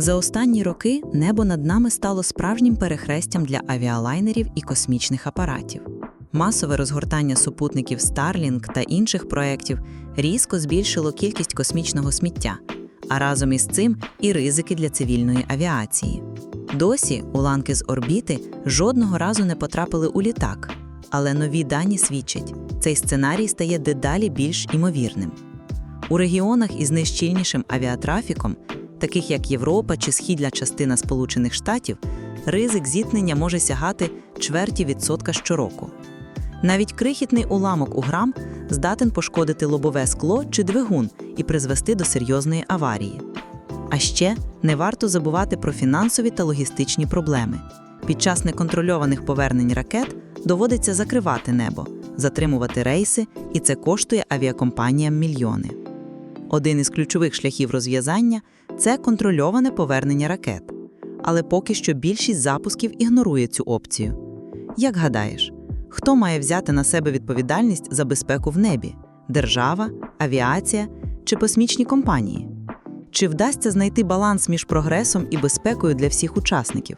За останні роки небо над нами стало справжнім перехрестям для авіалайнерів і космічних апаратів. Масове розгортання супутників Starlink та інших проєктів різко збільшило кількість космічного сміття, а разом із цим і ризики для цивільної авіації. Досі уламки з орбіти жодного разу не потрапили у літак, але нові дані свідчать, цей сценарій стає дедалі більш імовірним. У регіонах із найщільнішим авіатрафіком, таких як Європа чи східна частина Сполучених Штатів, ризик зіткнення може сягати чверті відсотка щороку. Навіть крихітний уламок у грам здатен пошкодити лобове скло чи двигун і призвести до серйозної аварії. А ще не варто забувати про фінансові та логістичні проблеми. Під час неконтрольованих повернень ракет доводиться закривати небо, затримувати рейси, і це коштує авіакомпаніям мільйони. Один із ключових шляхів розв'язання це контрольоване повернення ракет. Але поки що більшість запусків ігнорує цю опцію. Як гадаєш, хто має взяти на себе відповідальність за безпеку в небі держава, авіація чи космічні компанії? Чи вдасться знайти баланс між прогресом і безпекою для всіх учасників?